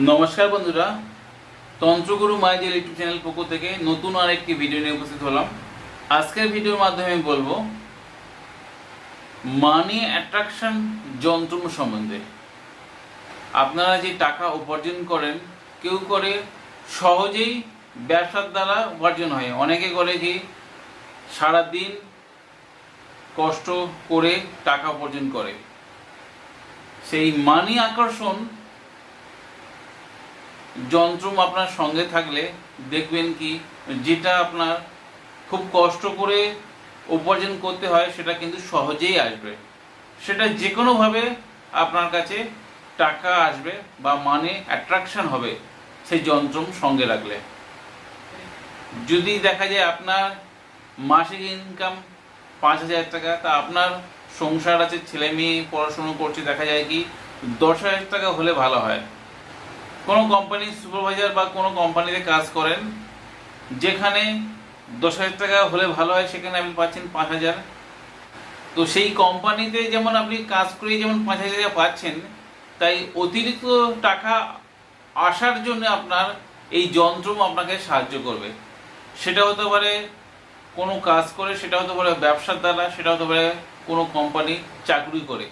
নমস্কার বন্ধুরা, তন্ত্রগুরু মাইজের YouTube channel পক্ষ থেকে নতুন আর একটি ভিডিও নিয়ে উপস্থিত হলাম। আজকের ভিডিওর মাধ্যমে বলব মানি অ্যাট্রাকশন যন্ত্র সম্বন্ধে। আপনারা যে টাকা উপার্জন করেন, কেউ করে সহজেই ব্যবসার দ্বারা উপার্জন হয়। অনেকে করে কি সারাদিন কষ্ট করে টাকা উপার্জন করে। সেই মানি আকর্ষণ যন্ত্র আপনার সঙ্গে থাকলে দেখবেন কি, যেটা আপনার খুব কষ্ট করে উপার্জন করতে হয়, সেটা কিন্তু সহজেই আসবে। সেটা যে কোনোভাবে আপনার কাছে টাকা আসবে বা মানে অ্যাট্রাকশন হবে সেই যন্ত্র সঙ্গে রাখলে। যদি দেখা যায় আপনার মাসিক ইনকাম পাঁচ হাজার টাকা, তা আপনার সংসার আছে, ছেলে মেয়ে পড়াশুনো করছে, দেখা যায় কি দশ হাজার টাকা হলে ভালো হয়। কোনো কোম্পানির সুপারভাইজার বা কোনো কোম্পানিতে কাজ করেন, যেখানে দশ হাজার টাকা হলে ভালো হয়, সেখানে আপনি পাচ্ছেন পাঁচ হাজার। তো সেই কোম্পানিতে যেমন আপনি কাজ করে যেমন পাঁচ হাজার পাচ্ছেন, তাই অতিরিক্ত টাকা আসার জন্য আপনার এই যন্ত্র আপনাকে সাহায্য করবে। সেটা হতে পারে কোনো কাজ করে, সেটা হতে পারে ব্যবসার দ্বারা, সেটা হতে পারে কোনো কোম্পানি চাকরি করে।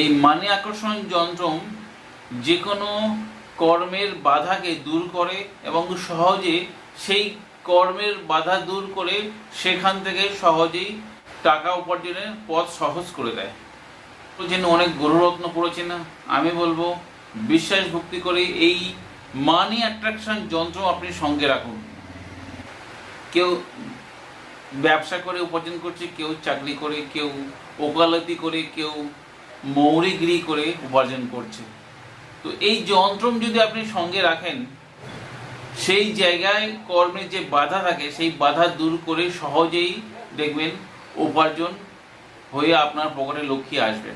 এই মানি আকর্ষণ যন্ত্র যে কোনো কর্মের বাধাকে দূর করে এবং সহজে সেই কর্মের বাধা দূর করে সেখান থেকে সহজেই টাকা উপার্জনের পথ সহজ করে দেয়। বলছেন, অনেক গরুরত্ন না? আমি বলব, বিশ্বাস ভক্তি করে এই মানি অ্যাট্রাকশন যন্ত্র আপনি সঙ্গে রাখুন। কেউ ব্যবসা করে, উপার্জন করছে, কেউ চাকরি করে, কেউ ওকালতি করে, কেউ মৌরিগিরি করে উপার্জন করছে। তো এই যন্ত্রম যদি আপনি সঙ্গে রাখেন, সেই জায়গায় কর্মের যে বাধা থাকে, সেই বাধা দূর করে সহজেই দেখবেন উপার্জন হয়ে আপনার পকেটে লক্ষ্মী আসবে।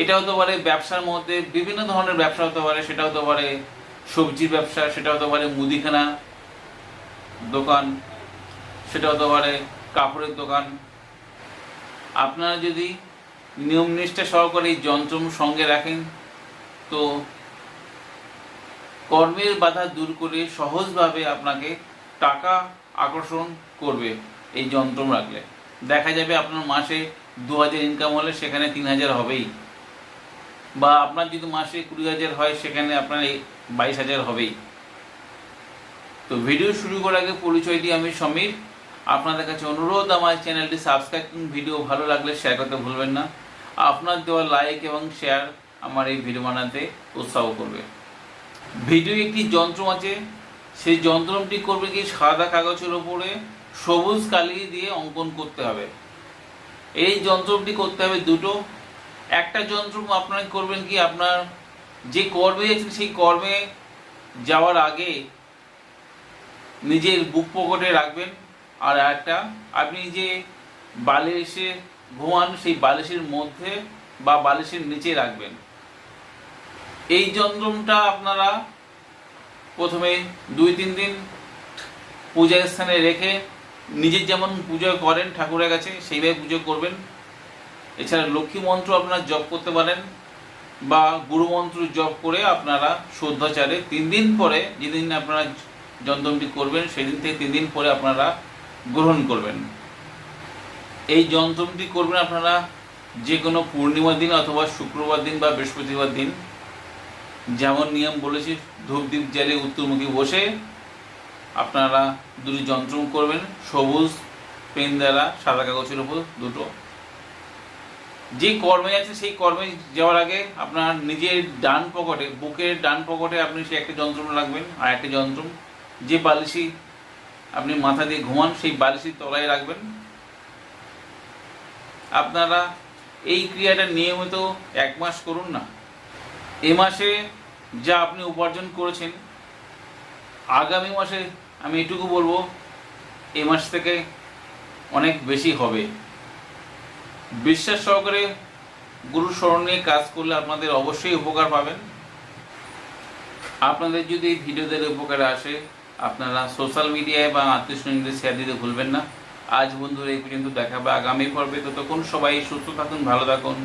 এটা হতে পারে ব্যবসার মধ্যে বিভিন্ন ধরনের ব্যবসা হতে পারে, সেটা হতে পারে সবজির ব্যবসা, সেটা হতে পারে মুদিখানা দোকান, সেটা হতে পারে কাপড়ের দোকান। আপনারা যদি নিয়ম নিষ্ঠা সহকারে এই যন্ত্র সঙ্গে রাখেন তো কর্মের বাধা দূর করে সহজভাবে আপনাকে টাকা আকর্ষণ করবে এই যন্ত্র রাখলে। দেখা যাবে আপনার মাসে দু হাজার ইনকাম হলে সেখানে তিন হাজার হবেই। বা আপনার যদি মাসে কুড়ি হাজার হয়, সেখানে আপনার বাইশ হাজার হবেই। তো ভিডিও শুরু করার আগে পরিচয় দিই আমি সমীর। আপনাদের কাছে অনুরোধ, আমার চ্যানেলটি সাবস্ক্রাইব ভিডিও ভালো লাগলে শেয়ার করতে ভুলবেন না। আপনার দেওয়া লাইক এবং শেয়ার আমার এই ভিডিও বানাতে উৎসাহ করবে। ভিডিও একটি যন্ত্র আছে। সেই যন্ত্রটি করবে কি? সাদা কাগজের ওপরে সবুজ কালি দিয়ে অঙ্কন করতে হবে। এই যন্ত্রটি করতে হবে দুটো। একটা যন্ত্র আপনার করবেন কি? আপনার যে কর্মে সেই কর্মে যাওয়ার আগে নিজের বুক পকেটে রাখবেন। আর একটা, আপনি যে বালিশে ঘুমান, সেই বালিশের মধ্যে বা বালিশের নিচে রাখবেন। এই যন্ত্রমটা আপনারা প্রথমে দুই, তিন দিন পূজার স্থানে রেখে নিজের যেমন পুজো করেন ঠাকুরের কাছে, সেইভাবে পুজো করবেন। এছাড়া লক্ষ্মী মন্ত্র আপনারা জপ করতে পারেন বা গুরু মন্ত্র জপ করে আপনারা শ্রদ্ধাচারে তিন দিন পরে যেদিন আপনারা যন্ত্রটি করবেন, সেদিন থেকে তিন দিন পরে আপনারা গ্রহণ করবেন। এই যন্ত্রটি করবেন আপনারা যে কোনো পূর্ণিমার দিন অথবা শুক্রবার দিন বা বৃহস্পতিবার দিন। যেমন নিয়ম বলেছি, ধূপ দ্বীপ জ্বালিয়ে উত্তরমুখী বসে আপনারা দুটি যন্ত্র করবেন, সবুজ পেন দ্বারা সাদা কাগজের উপর দুটো। যে কর্মে আছে সেই কর্মে যাওয়ার আগে আপনার নিজের ডান পকেটে, বুকের ডান পকেটে আপনি সেই একটা যন্ত্র রাখবেন আর একটা যন্ত্র। যে বালিশি আপনি মাথা দিয়ে ঘুমান, সেই বালিশির তলায় রাখবেন। আপনারা এই ক্রিয়াটা নিয়মিত এক মাস করুন না। এ মাসে যা আপনি উপার্জন করেছেন, আগামী মাসে আমি এটুকু বলব, এ মাস থেকে অনেক বেশি হবে। বিশ্বাস সহকারে গুরু স্মরণ নিয়ে কাজ করলে আপনাদের অবশ্যই উপকার পাবেন। আপনাদের যদি এই ভিডিওদের উপকারে আসে, আপনারা সোশ্যাল মিডিয়ায় বা আত্মীয় স্বজনদের শেয়ার দিতে ভুলবেন না। আজ বন্ধুরা, এই পর্যন্ত দেখাবে। আগামী পর্বে ততক্ষণ সবাই সুস্থ থাকুন, ভালো থাকুন।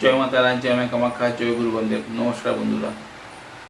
জয় মা তারা জয় মা কামাখ্যা জয় গুরু বন্দেব নমস্কার বন্ধুরা।